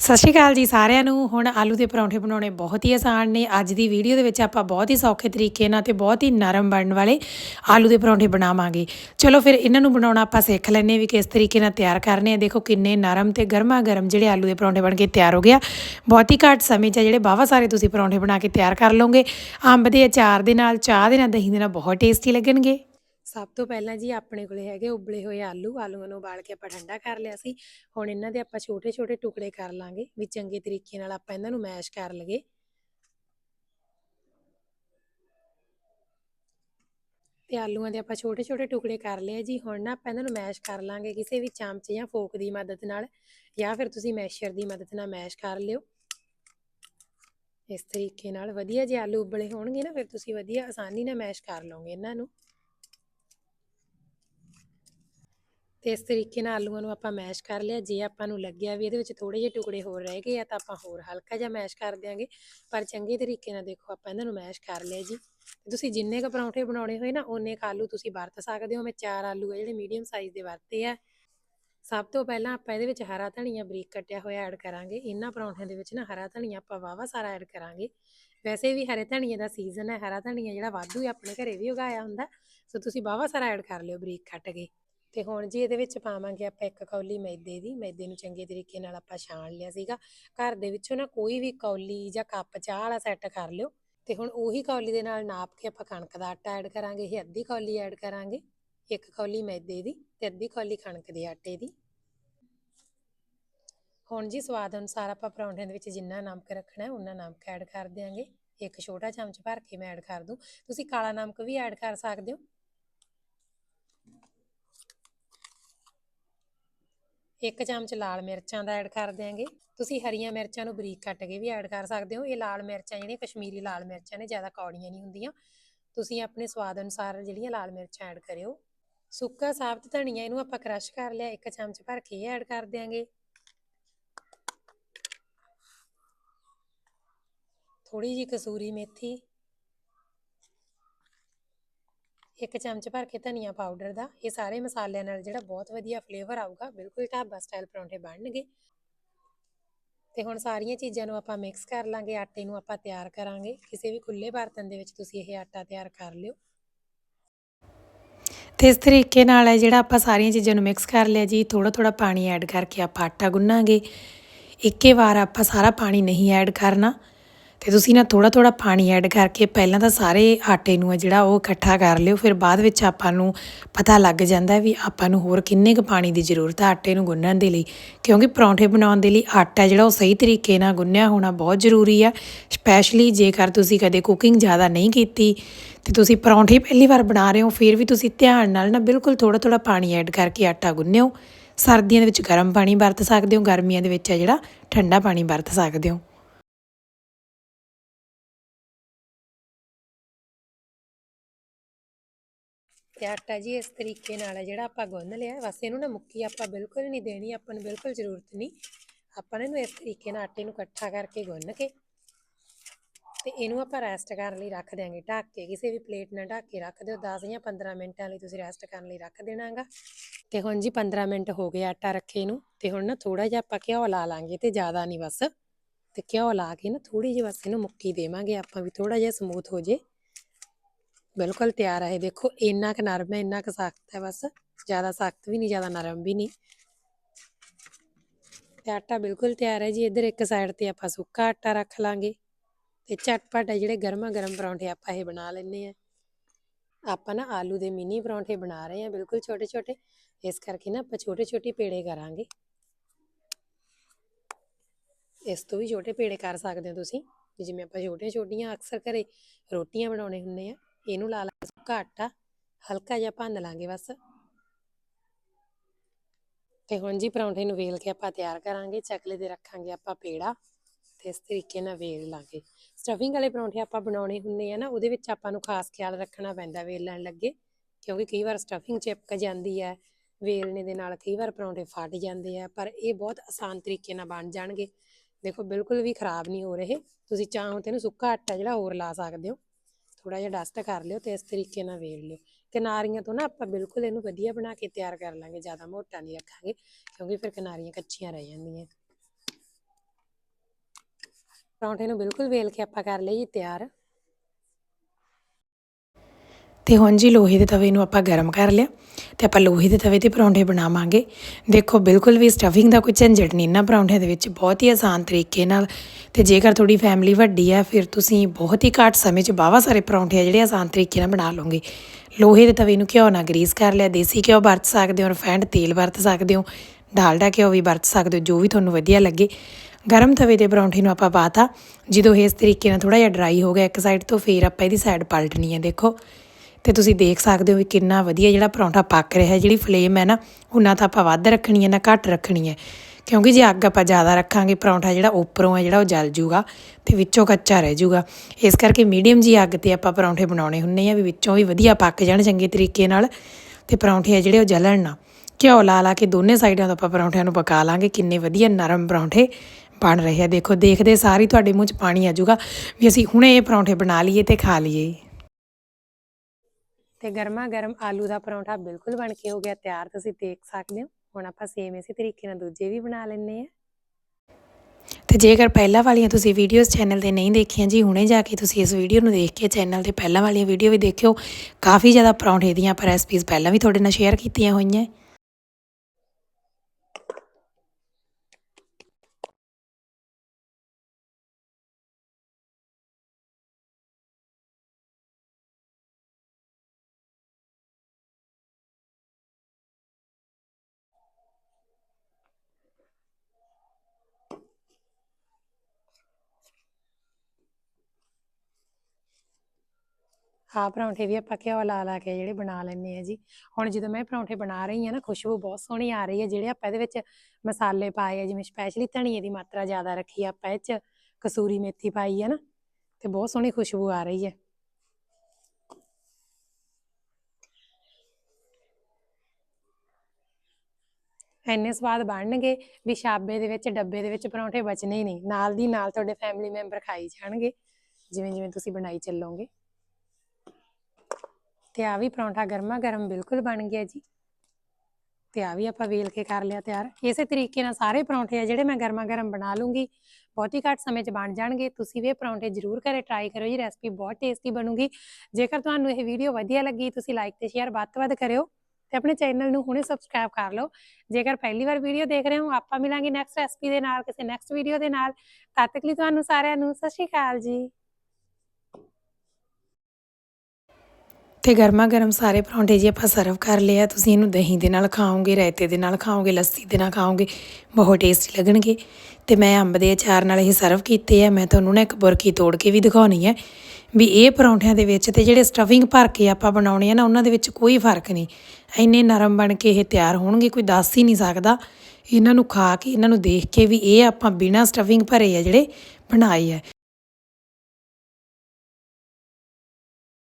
ਸਤਿ ਸ਼੍ਰੀ ਅਕਾਲ ਜੀ ਸਾਰਿਆਂ ਨੂੰ। ਹੁਣ ਆਲੂ ਦੇ ਪਰੌਂਠੇ ਬਣਾਉਣੇ ਬਹੁਤ ਹੀ ਆਸਾਨ ਨੇ। ਅੱਜ ਦੀ ਵੀਡੀਓ ਦੇ ਵਿੱਚ ਆਪਾਂ ਬਹੁਤ ਹੀ ਸੌਖੇ ਤਰੀਕੇ ਨਾਲ ਤੇ ਬਹੁਤ ਹੀ ਨਰਮ ਬਣਨ ਵਾਲੇ ਆਲੂ ਦੇ ਪਰੌਂਠੇ ਬਣਾਵਾਂਗੇ। ਚਲੋ ਫਿਰ ਇਹਨਾਂ ਨੂੰ ਬਣਾਉਣਾ ਆਪਾਂ ਸਿੱਖ ਲੈਨੇ ਵੀ ਕਿਸ ਤਰੀਕੇ ਨਾਲ ਤਿਆਰ ਕਰਨੇ ਆ। ਦੇਖੋ ਕਿੰਨੇ ਨਰਮ ਤੇ ਗਰਮਾ ਗਰਮ ਜਿਹੜੇ ਆਲੂ ਦੇ ਪਰੌਂਠੇ ਬਣ ਕੇ ਤਿਆਰ ਹੋ ਗਿਆ ਬਹੁਤ ਹੀ ਘੱਟ ਸਮੇਂ 'ਚ ਆ ਜਿਹੜੇ ਬਾਵਾ ਸਾਰੇ ਤੁਸੀਂ ਪਰੌਂਠੇ ਬਣਾ ਕੇ ਤਿਆਰ ਕਰ ਲਓਗੇ। ਅੰਬ ਦੇ ਅਚਾਰ ਦੇ ਨਾਲ, ਚਾਹ ਦੇ ਨਾਲ, ਦਹੀਂ ਦੇ ਨਾਲ ਬਹੁਤ ਟੇਸਟੀ ਲੱਗਣਗੇ। ਸਭ ਤੋਂ ਪਹਿਲਾਂ ਜੀ ਆਪਣੇ ਕੋਲੇ ਹੈਗੇ ਉਬਲੇ ਹੋਏ ਆਲੂ, ਆਲੂਆਂ ਨੂੰ ਉਬਾਲ ਕੇ ਆਪਾਂ ਠੰਡਾ ਕਰ ਲਿਆ ਸੀ। ਹੁਣ ਇਹਨਾਂ ਦੇ ਆਪਾਂ ਛੋਟੇ-ਛੋਟੇ ਟੁਕੜੇ ਕਰ ਲਾਂਗੇ, ਵੀ ਚੰਗੇ ਤਰੀਕੇ ਨਾਲ ਆਪਾਂ ਇਹਨਾਂ ਨੂੰ ਮੈਸ਼ ਕਰ ਲਈਏ। ਤੇ ਆਲੂਆਂ ਦੇ ਆਪਾਂ ਛੋਟੇ-ਛੋਟੇ ਟੁਕੜੇ ਕਰ ਲਏ ਜੀ। ਹੁਣ ਨਾ ਆਪਾਂ ਇਹਨਾਂ ਨੂੰ ਮੈਸ਼ ਕਰ ਲਾਂਗੇ ਕਿਸੇ ਵੀ ਚਮਚ ਜਾਂ ਫੋਕ ਦੀ ਮਦਦ ਨਾਲ, ਜਾਂ ਫਿਰ ਤੁਸੀਂ ਮੈਸ਼ਰ ਦੀ ਮਦਦ ਨਾਲ ਮੈਸ਼ ਕਰ ਲਿਓ। ਇਸ ਤਰੀਕੇ ਨਾਲ ਵਧੀਆ ਜੇ ਆਲੂ ਉਬਲੇ ਹੋਣਗੇ ਨਾ, ਫਿਰ ਤੁਸੀਂ ਵਧੀਆ ਆਸਾਨੀ ਨਾਲ ਮੈਸ਼ ਕਰ ਲਓਗੇ ਇਹਨਾਂ ਨੂੰ। ਤੇ ਇਸ ਤਰੀਕੇ ਨਾਲ ਆਲੂਆਂ ਨੂੰ ਆਪਾਂ ਮੈਸ਼ ਕਰ ਲਿਆ। ਜੇ ਆਪਾਂ ਨੂੰ ਲੱਗਿਆ ਵੀ ਇਹਦੇ ਵਿੱਚ ਥੋੜੇ ਜਿਹੇ ਟੁਕੜੇ ਹੋਰ ਰਹਿ ਗਏ ਆ ਤਾਂ ਆਪਾਂ ਹੋਰ ਹਲਕਾ ਜਿਹਾ ਮੈਸ਼ ਕਰ ਦਿਆਂਗੇ। ਪਰ ਚੰਗੇ ਤਰੀਕੇ ਨਾਲ ਦੇਖੋ ਆਪਾਂ ਇਹਨਾਂ ਨੂੰ ਮੈਸ਼ ਕਰ ਲਿਆ ਜੀ। ਤੁਸੀਂ ਜਿੰਨੇ ਕ ਪਰੌਂਠੇ ਬਣਾਉਣੇ ਹੋਏ ਨਾ, ਓਨੇ ਕ ਆਲੂ ਤੁਸੀਂ ਵਰਤ ਸਕਦੇ ਹੋ। ਮੈਂ ਚਾਰ ਆਲੂ ਆ ਜਿਹੜੇ ਮੀਡੀਅਮ ਸਾਈਜ਼ ਦੇ ਵਰਤੇ ਆ। ਸਭ ਤੋਂ ਪਹਿਲਾਂ ਆਪਾਂ ਇਹਦੇ ਵਿੱਚ ਹਰਾ ਧਨੀਆ ਬਰੀਕ ਕੱਟਿਆ ਹੋਇਆ ਐਡ ਕਰਾਂਗੇ। ਇਹਨਾਂ ਪਰੌਂਠਿਆਂ ਦੇ ਵਿੱਚ ਨਾ ਹਰਾ ਧਨੀਆ ਆਪਾਂ ਵਾਵਾ ਸਾਰਾ ਐਡ ਕਰਾਂਗੇ। ਵੈਸੇ ਵੀ ਹਰੇ ਧਨੀਏ ਦਾ ਸੀਜ਼ਨ ਹੈ। ਹਰਾ ਧਨੀਆ ਜਿਹੜਾ ਵਾਧੂ ਆਪਣੇ ਘਰੇ ਵੀ ਉਗਾਇਆ ਹੁੰਦਾ। ਸੋ ਤੁਸੀਂ ਵਾਵਾ ਸਾਰਾ ਐਡ ਕਰ ਲਿਓ ਬਰੀਕ ਕੱਟ ਕੇ। ਤੇ ਹੁਣ ਜੀ ਇਹਦੇ ਵਿੱਚ ਪਾਵਾਂਗੇ ਆਪਾਂ ਇੱਕ ਕੌਲੀ ਮੈਦੇ ਦੀ, ਮੈਦੇ ਨੂੰ ਚੰਗੇ ਤਰੀਕੇ ਨਾਲ ਆਪਾਂ ਛਾਣ ਲਿਆ ਸੀਗਾ। ਘਰ ਦੇ ਵਿੱਚੋਂ ਨਾ ਕੋਈ ਵੀ ਕੌਲੀ ਜਾਂ ਕੱਪ, ਚਾਹ ਵਾਲਾ ਸੈੱਟ ਕਰ ਲਿਓ ਤੇ ਹੁਣ ਉਹੀ ਕੌਲੀ ਦੇ ਨਾਲ ਨਾਪ ਕੇ ਆਪਾਂ ਕਣਕ ਦਾ ਆਟਾ ਐਡ ਕਰਾਂਗੇ, ਇਹ ਅੱਧੀ ਕੌਲੀ ਐਡ ਕਰਾਂਗੇ, ਇੱਕ ਕੌਲੀ ਮੈਦੇ ਦੀ ਤੇ ਅੱਧੀ ਕੌਲੀ ਕਣਕ ਦੇ ਆਟੇ ਦੀ। ਹੁਣ ਜੀ ਸਵਾਦ ਅਨੁਸਾਰ ਆਪਾਂ ਪਰੌਂਠਿਆਂ ਦੇ ਵਿੱਚ ਜਿੰਨਾ ਨਮਕ ਰੱਖਣਾ ਹੈ ਉਹਨਾਂ ਨਮਕ ਐਡ ਕਰ ਦਿਆਂਗੇ। ਇੱਕ ਛੋਟਾ ਚਮਚ ਭਰ ਕੇ ਮੈਂ ਐਡ ਕਰ ਦੂੰ। ਤੁਸੀਂ ਕਾਲਾ ਨਮਕ ਵੀ ਐਡ ਕਰ ਸਕਦੇ ਹੋ। ਇੱਕ ਚਮਚ ਲਾਲ ਮਿਰਚਾਂ ਦਾ ਐਡ ਕਰ ਦਿਆਂਗੇ। ਤੁਸੀਂ ਹਰੀਆਂ ਮਿਰਚਾਂ ਨੂੰ ਬਰੀਕ ਕੱਟ ਕੇ ਵੀ ਐਡ ਕਰ ਸਕਦੇ ਹੋ। ਇਹ ਲਾਲ ਮਿਰਚਾਂ ਜਿਹੜੀਆਂ ਕਸ਼ਮੀਰੀ ਲਾਲ ਮਿਰਚਾਂ ਨੇ, ਜ਼ਿਆਦਾ ਕੌੜੀਆਂ ਨਹੀਂ ਹੁੰਦੀਆਂ। ਤੁਸੀਂ ਆਪਣੇ ਸਵਾਦ ਅਨੁਸਾਰ ਜਿਹੜੀਆਂ ਲਾਲ ਮਿਰਚਾਂ ਐਡ ਕਰਿਓ। ਸੁੱਕਾ ਸਾਬਤ ਧਨੀਆ ਇਹਨੂੰ ਆਪਾਂ ਕ੍ਰਸ਼ ਕਰ ਲਿਆ। ਇੱਕ ਚਮਚ ਭਰ ਕੇ ਐਡ ਕਰ ਦਿਆਂਗੇ। ਥੋੜੀ ਜੀ ਕਸੂਰੀ ਮੇਥੀ ਇੱਕ ਚਮਚ ਭਰ ਕੇ ਧਨੀਆ ਪਾਊਡਰ ਦਾ, ਇਹ ਸਾਰੇ ਮਸਾਲਿਆਂ ਨਾਲ ਜਿਹੜਾ ਬਹੁਤ ਵਧੀਆ ਫਲੇਵਰ ਆਊਗਾ, ਬਿਲਕੁਲ ਢਾਬਾ ਸਟਾਈਲ ਪਰੌਂਠੇ ਬਣਨਗੇ। ਤੇ ਹੁਣ ਸਾਰੀਆਂ ਚੀਜ਼ਾਂ ਨੂੰ ਆਪਾਂ ਮਿਕਸ ਕਰ ਲਾਂਗੇ, ਆਟੇ ਨੂੰ ਆਪਾਂ ਤਿਆਰ ਕਰਾਂਗੇ। ਕਿਸੇ ਵੀ ਖੁੱਲੇ ਬਰਤਨ ਦੇ ਵਿੱਚ ਤੁਸੀਂ ਇਹ ਆਟਾ ਤਿਆਰ ਕਰ ਲਿਓ। ਤੇ ਇਸ ਤਰੀਕੇ ਨਾਲ ਹੈ ਜਿਹੜਾ ਆਪਾਂ ਸਾਰੀਆਂ ਚੀਜ਼ਾਂ ਨੂੰ ਮਿਕਸ ਕਰ ਲਿਆ ਜੀ ਥੋੜਾ ਥੋੜਾ ਪਾਣੀ ਐਡ ਕਰਕੇ ਆਪਾਂ ਆਟਾ ਗੁੰਨਾਂਗੇ। ਇੱਕੇ ਵਾਰ ਆਪਾਂ ਸਾਰਾ ਪਾਣੀ ਨਹੀਂ ਐਡ ਕਰਨਾ। ਤੇ ਤੁਸੀਂ ਨਾ ਥੋੜਾ ਥੋੜਾ ਪਾਣੀ ਐਡ ਕਰਕੇ ਪਹਿਲਾਂ ਤਾਂ ਸਾਰੇ ਆਟੇ ਨੂੰ ਆ ਜਿਹੜਾ ਉਹ ਇਕੱਠਾ ਕਰ ਲਿਓ, ਫਿਰ ਬਾਅਦ ਵਿੱਚ ਆਪਾਂ ਨੂੰ ਪਤਾ ਲੱਗ ਜਾਂਦਾ ਵੀ ਆਪਾਂ ਨੂੰ ਹੋਰ ਕਿੰਨੇ ਕੁ ਪਾਣੀ ਦੀ ਜ਼ਰੂਰਤ ਹੈ ਆਟੇ ਨੂੰ ਗੁੰਨਣ ਦੇ ਲਈ। ਕਿਉਂਕਿ ਪਰੌਂਠੇ ਬਣਾਉਣ ਦੇ ਲਈ ਆਟਾ ਜਿਹੜਾ ਉਹ ਸਹੀ ਤਰੀਕੇ ਨਾਲ ਗੁੰਨਿਆ ਹੋਣਾ ਬਹੁਤ ਜ਼ਰੂਰੀ ਆ ਸਪੈਸ਼ਲੀ ਜੇਕਰ ਤੁਸੀਂ ਕਦੇ ਕੁਕਿੰਗ ਜ਼ਿਆਦਾ ਨਹੀਂ ਕੀਤੀ ਤੇ ਤੁਸੀਂ ਪਰੌਂਠੇ ਪਹਿਲੀ ਵਾਰ ਬਣਾ ਰਹੇ ਹੋ, ਫਿਰ ਵੀ ਤੁਸੀਂ ਧਿਆਨ ਨਾਲ ਨਾ ਬਿਲਕੁਲ ਥੋੜਾ ਥੋੜਾ ਪਾਣੀ ਐਡ ਕਰਕੇ ਆਟਾ ਗੁੰਨਿਓ। ਸਰਦੀਆਂ ਦੇ ਵਿੱਚ ਗਰਮ ਪਾਣੀ ਵਰਤ ਸਕਦੇ ਹੋ, ਗਰਮੀਆਂ ਦੇ ਵਿੱਚ ਆ ਜਿਹੜਾ ਠੰਡਾ ਪਾਣੀ ਵਰਤ ਸਕਦੇ ਹੋ। ਤੇ ਆਟਾ ਜੀ ਇਸ ਤਰੀਕੇ ਨਾਲ ਹੈ ਜਿਹੜਾ ਆਪਾਂ ਗੁੰਨ ਲਿਆ, ਬਸ ਇਹਨੂੰ ਨਾ ਮੁੱਕੀ ਆਪਾਂ ਬਿਲਕੁਲ ਨਹੀਂ ਦੇਣੀ, ਆਪਾਂ ਨੂੰ ਬਿਲਕੁਲ ਜ਼ਰੂਰਤ ਨਹੀਂ। ਆਪਾਂ ਇਹਨੂੰ ਇਸ ਤਰੀਕੇ ਨਾਲ ਆਟੇ ਨੂੰ ਇਕੱਠਾ ਕਰਕੇ ਗੁੰਨ ਕੇ ਤੇ ਇਹਨੂੰ ਆਪਾਂ ਰੈਸਟ ਕਰਨ ਲਈ ਰੱਖ ਦਿਆਂਗੇ। ਢੱਕ ਕੇ ਕਿਸੇ ਵੀ ਪਲੇਟ ਨਾਲ ਢੱਕ ਕੇ ਰੱਖ ਦਿਓ 10 ਜਾਂ 15 ਮਿੰਟਾਂ ਲਈ ਤੁਸੀਂ ਰੈਸਟ ਕਰਨ ਲਈ ਰੱਖ ਦੇਣਾਗਾ। ਤੇ ਹੁਣ ਜੀ 15 ਮਿੰਟ ਹੋ ਗਏ ਆਟਾ ਰੱਖੇ ਨੂੰ, ਤੇ ਹੁਣ ਨਾ ਥੋੜਾ ਜਿਹਾ ਆਪਾਂ ਘਿਓ ਲਾ ਲਾਂਗੇ ਤੇ ਜ਼ਿਆਦਾ ਨਹੀਂ ਬਸ। ਤੇ ਘਿਓ ਲਾ ਕੇ ਨਾ ਥੋੜੀ ਜਿਹੀ ਬਸ ਇਹਨੂੰ ਮੁੱਕੀ ਦੇਵਾਂਗੇ, ਆਪਾਂ ਵੀ ਥੋੜਾ ਜਿਹਾ ਸਮੂਥ ਹੋ ਜੇ। ਬਿਲਕੁਲ ਤਿਆਰ ਹੈ ਦੇਖੋ, ਇੰਨਾ ਕੁ ਨਰਮ ਹੈ, ਇੰਨਾ ਕੁ ਸਖਤ ਹੈ ਬਸ। ਜ਼ਿਆਦਾ ਸਖਤ ਵੀ ਨਹੀਂ, ਜ਼ਿਆਦਾ ਨਰਮ ਵੀ ਨਹੀਂ। ਤੇ ਆਟਾ ਬਿਲਕੁਲ ਤਿਆਰ ਹੈ ਜੀ। ਇੱਧਰ ਇੱਕ ਸਾਈਡ ਤੇ ਆਪਾਂ ਸੁੱਕਾ ਆਟਾ ਰੱਖ ਲਾਂਗੇ। ਤੇ ਝਟਪਟ ਹੈ, ਜਿਹੜੇ ਗਰਮਾ ਗਰਮ ਪਰੌਂਠੇ ਆਪਾਂ ਇਹ ਬਣਾ ਲੈਣੇ ਆ ਆਪਾਂ ਨਾ ਆਲੂ ਦੇ ਮਿਨੀ ਪਰੌਂਠੇ ਬਣਾ ਰਹੇ ਆ ਬਿਲਕੁਲ ਛੋਟੇ ਛੋਟੇ ਇਸ ਕਰਕੇ ਨਾ ਆਪਾਂ ਛੋਟੇ ਛੋਟੇ ਪੇੜੇ ਕਰਾਂਗੇ। ਇਸ ਤੋਂ ਵੀ ਛੋਟੇ ਪੇੜੇ ਕਰ ਸਕਦੇ ਹੋ ਤੁਸੀਂ। ਜਿਵੇਂ ਆਪਾਂ ਛੋਟੀਆਂ ਛੋਟੀਆਂ ਅਕਸਰ ਘਰੇ ਰੋਟੀਆਂ ਬਣਾਉਣੇ ਹੁੰਦੇ ਆ ਇਹਨੂੰ ਲਾ ਲਾ ਸੁੱਕਾ ਆਟਾ ਹਲਕਾ ਜਿਹਾ ਭੰਨ ਲਾਂਗੇ ਬਸ। ਤੇ ਹੁਣ ਜੀ ਪਰੌਂਠੇ ਨੂੰ ਵੇਲ ਕੇ ਆਪਾਂ ਤਿਆਰ ਕਰਾਂਗੇ, ਚਕਲੇ ਦੇ ਰੱਖਾਂਗੇ ਆਪਾਂ ਪੇੜਾ ਤੇ ਇਸ ਤਰੀਕੇ ਨਾਲ ਵੇਲ ਲਾਂਗੇ। ਸਟਫਿੰਗ ਵਾਲੇ ਪਰੌਂਠੇ ਆਪਾਂ ਬਣਾਉਣੇ ਹੁੰਦੇ ਆ ਨਾ, ਉਹਦੇ ਵਿੱਚ ਆਪਾਂ ਨੂੰ ਖਾਸ ਖਿਆਲ ਰੱਖਣਾ ਪੈਂਦਾ ਵੇਲਣ ਲੱਗੇ, ਕਿਉਂਕਿ ਕਈ ਵਾਰ ਸਟਫਿੰਗ ਚਿਪਕ ਜਾਂਦੀ ਹੈ, ਵੇਲਣੇ ਦੇ ਨਾਲ ਕਈ ਵਾਰ ਪਰੌਂਠੇ ਫਟ ਜਾਂਦੇ ਆ, ਪਰ ਇਹ ਬਹੁਤ ਆਸਾਨ ਤਰੀਕੇ ਨਾਲ ਬਣ ਜਾਣਗੇ। ਦੇਖੋ ਬਿਲਕੁਲ ਵੀ ਖਰਾਬ ਨਹੀਂ ਹੋ ਰਹੇ, ਤੁਸੀਂ ਚਾਹੋ ਤੇ ਇਹਨੂੰ ਸੁੱਕਾ ਆਟਾ ਜਿਹੜਾ ਹੋਰ ਲਾ ਸਕਦੇ ਹੋ। ਥੋੜਾ ਜਿਹਾ ਡਸਟ ਕਰ ਲਿਓ ਤੇ ਇਸ ਤਰੀਕੇ ਨਾਲ ਵੇਲ ਲਿਓ। ਕਿਨਾਰੀਆਂ ਤੋਂ ਨਾ ਆਪਾਂ ਬਿਲਕੁਲ ਇਹਨੂੰ ਵਧੀਆ ਬਣਾ ਕੇ ਤਿਆਰ ਕਰ ਲਾਂਗੇ, ਜ਼ਿਆਦਾ ਮੋਟਾ ਨਹੀਂ ਰੱਖਾਂਗੇ, ਕਿਉਂਕਿ ਫਿਰ ਕਿਨਾਰੀਆਂ ਕੱਚੀਆਂ ਰਹਿ ਜਾਂਦੀਆਂ। ਪਰੌਂਠੇ ਨੂੰ ਬਿਲਕੁਲ ਵੇਲ ਕੇ ਆਪਾਂ ਕਰ ਲਈਏ ਤਿਆਰ। ਤੇ ਹੁਣ ਜੀ ਲੋਹੇ ਦੇ ਤਵੇ ਨੂੰ ਆਪਾਂ ਗਰਮ ਕਰ ਲਿਆ ਤੇ ਆਪਾਂ ਲੋਹੇ ਦੇ ਤਵੇ ਤੇ ਪਰੌਂਠੇ ਬਣਾਵਾਂਗੇ। ਦੇਖੋ, ਬਿਲਕੁਲ ਵੀ ਸਟਫਿੰਗ ਦਾ ਕੋਈ ਝੰਜਟ ਨਹੀਂ ਨਾ ਪਰੌਂਠਿਆਂ ਦੇ ਵਿੱਚ, ਬਹੁਤ ਹੀ ਆਸਾਨ ਤਰੀਕੇ ਨਾਲ। ਤੇ ਜੇਕਰ ਤੁਹਾਡੀ ਫੈਮਿਲੀ ਵੱਡੀ ਆ ਫਿਰ ਤੁਸੀਂ ਬਹੁਤ ਹੀ ਘੱਟ ਸਮੇਂ 'ਚ ਬਾਵਾ ਸਾਰੇ ਪਰੌਂਠੇ ਆ ਜਿਹੜੇ ਆਸਾਨ ਤਰੀਕੇ ਨਾਲ ਬਣਾ ਲਓਗੇ। ਲੋਹੇ ਦੇ ਤਵੇ ਨੂੰ ਘਿਓ ਨਾਲ ਗਰੀਸ ਕਰ ਲਿਆ, ਦੇਸੀ ਘਿਓ ਵਰਤ ਸਕਦੇ ਹੋ ਰਿਫਾਈਂਡ ਤੇਲ ਵਰਤ ਸਕਦੇ ਹੋ ਡਾਲਡਾ ਘਿਓ ਵੀ ਵਰਤ ਸਕਦੇ ਹੋ, ਜੋ ਵੀ ਤੁਹਾਨੂੰ ਵਧੀਆ ਲੱਗੇ। ਗਰਮ ਤਵੇ ਦੇ ਪਰੌਂਠੇ ਨੂੰ ਆਪਾਂ ਪਾਤਾ ਜਦੋਂ ਇਹ ਇਸ ਤਰੀਕੇ ਨਾਲ ਥੋੜਾ ਜਿਹਾ ਡਰਾਈ ਹੋ ਗਿਆ, ਇੱਕ ਸਾਈਡ ਤੋਂ ਫਿਰ ਆਪਾਂ ਇਹਦੀ ਸਾਈਡ ਪਲਟਣੀ ਹੈ, ਦੇਖੋ। ਤੇ ਤੁਸੀਂ ਦੇਖ ਸਕਦੇ ਹੋ ਵੀ ਕਿੰਨਾ ਵਧੀਆ ਜਿਹੜਾ ਪਰੌਂਠਾ ਪੱਕ ਰਿਹਾ, ਜਿਹੜੀ ਫਲੇਮ ਹੈ ਨਾ, ਉਹਨਾਂ ਤਾਂ ਆਪਾਂ ਵੱਧ ਰੱਖਣੀ ਹੈ ਨਾ ਘੱਟ ਰੱਖਣੀ ਹੈ। ਕਿਉਂਕਿ ਜੇ ਅੱਗ ਆਪਾਂ ਜ਼ਿਆਦਾ ਰੱਖਾਂਗੇ, ਪਰੌਂਠਾ ਜਿਹੜਾ ਉੱਪਰੋਂ ਹੈ ਜਿਹੜਾ ਉਹ ਜਲ ਜੂਗਾ ਤੇ ਵਿੱਚੋਂ ਕੱਚਾ ਰਹਿ ਜੂਗਾ। ਇਸ ਕਰਕੇ ਮੀਡੀਅਮ ਜੀ ਅੱਗ ਤੇ ਆਪਾਂ ਪਰੌਂਠੇ ਬਣਾਉਣੇ ਹੁੰਨੇ ਆ ਵੀ ਵਿੱਚੋਂ ਵੀ ਵਧੀਆ ਪੱਕ ਜਾਣ ਚੰਗੇ ਤਰੀਕੇ ਨਾਲ ਤੇ ਪਰੌਂਠੇ ਆ ਜਿਹੜੇ ਉਹ ਜਲਣ ਨਾ। ਘਿਓ ਲਾ ਲਾ ਕੇ ਦੋਨੇ ਸਾਈਡਾਂ ਤੋਂ ਆਪਾਂ ਪਰੌਂਠਿਆਂ ਨੂੰ ਪਕਾ ਲਾਂਗੇ, ਕਿੰਨੇ ਵਧੀਆ ਨਰਮ ਪਰੌਂਠੇ ਬਣ ਰਹੇ ਆ। ਦੇਖੋ, ਦੇਖਦੇ ਸਾਰੀ ਤੁਹਾਡੇ ਮੂੰਹ 'ਚ ਪਾਣੀ ਆ ਜਾਊਗਾ ਵੀ ਅਸੀਂ ਹੁਣੇ ਇਹ ਪਰੌਂਠੇ ਬਣਾ ਲਈਏ ਤੇ ਖਾ ਲਈਏ। ਤੇ ਗਰਮਾ ਗਰਮ ਆਲੂ ਦਾ ਪਰੌਂਠਾ ਬਿਲਕੁਲ ਬਣ ਕੇ ਹੋ ਗਿਆ ਤਿਆਰ, ਤੁਸੀਂ ਦੇਖ ਸਕਦੇ ਹੋ। ਹੁਣ ਆਪਾਂ ਸੇਮ ਇਸੇ ਤਰੀਕੇ ਨਾਲ ਦੂਜੇ ਵੀ ਬਣਾ ਲੈਣੇ ਆ ਤੇ ਜੇਕਰ ਪਹਿਲਾਂ ਵਾਲੀਆਂ ਤੁਸੀਂ ਵੀਡੀਓਜ਼ ਚੈਨਲ ਤੇ ਨਹੀਂ ਦੇਖੀਆਂ ਜੀ, ਹੁਣੇ ਜਾ ਕੇ ਤੁਸੀਂ ਇਸ ਵੀਡੀਓ ਨੂੰ ਦੇਖ ਕੇ ਚੈਨਲ ਤੇ ਪਹਿਲਾਂ ਵਾਲੀਆਂ ਵੀਡੀਓ ਵੀ ਦੇਖਿਓ। ਕਾਫੀ ਜ਼ਿਆਦਾ ਪਰੌਂਠੇ ਦੀਆਂ ਆਪਾਂ ਰੈਸਪੀਜ਼ ਪਹਿਲਾਂ ਵੀ ਤੁਹਾਡੇ ਨਾਲ ਸ਼ੇਅਰ ਕੀਤੀਆਂ ਹੋਈਆਂ। ਆਹ ਪਰੌਂਠੇ ਵੀ ਆਪਾਂ ਘਿਓ ਲਾ ਲਾ ਕੇ ਜਿਹੜੇ ਬਣਾ ਲੈਣੇ ਆ ਜੀ। ਹੁਣ ਜਦੋਂ ਮੈਂ ਪਰੌਂਠੇ ਬਣਾ ਰਹੀ ਹਾਂ ਨਾ, ਖੁਸ਼ਬੂ ਬਹੁਤ ਸੋਹਣੀ ਆ ਰਹੀ ਹੈ, ਜਿਹੜੇ ਆਪਾਂ ਇਹਦੇ ਵਿੱਚ ਮਸਾਲੇ ਪਾਏ ਆ, ਜਿਵੇਂ ਸਪੈਸ਼ਲੀ ਧਨੀਏ ਦੀ ਮਾਤਰਾ ਜ਼ਿਆਦਾ ਰੱਖੀ ਆ ਆਪਾਂ ਇਹ 'ਚ, ਕਸੂਰੀ ਮੇਥੀ ਪਾਈ ਹੈ ਨਾ, ਤੇ ਬਹੁਤ ਸੋਹਣੀ ਖੁਸ਼ਬੂ ਆ ਰਹੀ ਹੈ। ਇੰਨੇ ਸਵਾਦ ਬਣਨਗੇ ਵੀ ਛਾਬੇ ਦੇ ਵਿੱਚ, ਡੱਬੇ ਦੇ ਵਿੱਚ ਪਰੌਂਠੇ ਬਚਣੇ ਹੀ ਨਹੀਂ। ਨਾਲ ਦੀ ਨਾਲ ਤੁਹਾਡੇ ਫੈਮਿਲੀ ਮੈਂਬਰ ਖਾਈ ਜਾਣਗੇ ਜਿਵੇਂ ਜਿਵੇਂ ਤੁਸੀਂ ਬਣਾਈ ਚੱਲੋਗੇ। ਤੇ ਆ ਵੀ ਪਰੌਂਠਾ ਗਰਮਾ ਗਰਮ ਬਿਲਕੁਲ ਬਣ ਗਿਆ ਜੀ। ਤੇ ਆ ਵੀ ਆਪਾਂ ਵੇਲ ਕੇ ਕਰ ਲਿਆ ਤਿਆਰ। ਇਸੇ ਤਰੀਕੇ ਨਾਲ ਸਾਰੇ ਪਰੌਂਠੇ ਆ ਜਿਹੜੇ ਮੈਂ ਗਰਮਾ ਗਰਮ ਬਣਾ ਲੂੰਗੀ, ਬਹੁਤ ਹੀ ਘੱਟ ਸਮੇਂ 'ਚ ਬਣ ਜਾਣਗੇ। ਤੁਸੀਂ ਵੀ ਇਹ ਪਰੌਂਠੇ ਜ਼ਰੂਰ ਘਰੇ ਟਰਾਈ ਕਰੋ ਜੀ ਰੈਸਪੀ ਬਹੁਤ ਟੇਸਟੀ ਬਣੂਗੀ। ਜੇਕਰ ਤੁਹਾਨੂੰ ਇਹ ਵੀਡੀਓ ਵਧੀਆ ਲੱਗੀ, ਤੁਸੀਂ ਲਾਈਕ ਤੇ ਸ਼ੇਅਰ ਵੱਧ ਤੋਂ ਵੱਧ ਕਰਿਓ ਤੇ ਆਪਣੇ ਚੈਨਲ ਨੂੰ ਹੁਣੇ ਸਬਸਕ੍ਰਾਈਬ ਕਰ ਲਓ। ਜੇਕਰ ਪਹਿਲੀ ਵਾਰ ਵੀਡੀਓ ਦੇਖ ਰਹੇ ਹੋ, ਆਪਾਂ ਮਿਲਾਂਗੇ ਨੈਕਸਟ ਰੈਸਪੀ ਦੇ ਨਾਲ, ਕਿਸੇ ਨੈਕਸਟ ਵੀਡੀਓ ਦੇ ਨਾਲ। ਤਦ ਤੱਕ ਲਈ ਤੁਹਾਨੂੰ ਸਾਰਿਆਂ ਨੂੰ ਸਤਿ ਸ਼੍ਰੀ ਅਕਾਲ ਜੀ। ਤੇ ਗਰਮਾ ਗਰਮ ਸਾਰੇ ਪਰੌਂਠੇ ਜੀ ਆਪਾਂ ਸਰਵ ਕਰ ਲਿਆ ਤੁਸੀਂ ਇਹਨੂੰ ਦਹੀਂ ਦੇ ਨਾਲ ਖਾਓਗੇ, ਰਾਇਤੇ ਦੇ ਨਾਲ ਖਾਓਗੇ, ਲੱਸੀ ਦੇ ਨਾਲ ਖਾਓਗੇ, ਬਹੁਤ ਟੇਸਟੀ ਲੱਗਣਗੇ। ਤੇ ਮੈਂ ਅੰਬ ਦੇ ਅਚਾਰ ਨਾਲ ਇਹ ਸਰਵ ਕੀਤੇ ਆ, ਮੈਂ ਤੁਹਾਨੂੰ ਨਾ ਇੱਕ ਬੁਰਕੀ ਤੋੜ ਕੇ ਵੀ ਦਿਖਾਉਣੀ ਹੈ ਵੀ ਇਹ ਪਰੌਂਠਿਆਂ ਦੇ ਵਿੱਚ ਤੇ ਜਿਹੜੇ ਸਟਫਿੰਗ ਭਰ ਕੇ ਆਪਾਂ ਬਣਾਉਣੇ ਆ ਨਾ, ਉਹਨਾਂ ਦੇ ਵਿੱਚ ਕੋਈ ਫ਼ਰਕ ਨਹੀਂ। ਇੰਨੇ ਨਰਮ ਬਣ ਕੇ ਇਹ ਤਿਆਰ ਹੋਣਗੇ, ਕੋਈ ਦੱਸ ਹੀ ਨਹੀਂ ਸਕਦਾ। ਇਹਨਾਂ ਨੂੰ ਖਾ ਕੇ, ਇਹਨਾਂ ਨੂੰ ਦੇਖ ਕੇ ਵੀ ਇਹ ਆਪਾਂ ਬਿਨਾਂ ਸਟਫਿੰਗ ਭਰੇ ਆ ਜਿਹੜੇ ਬਣਾਏ ਆ।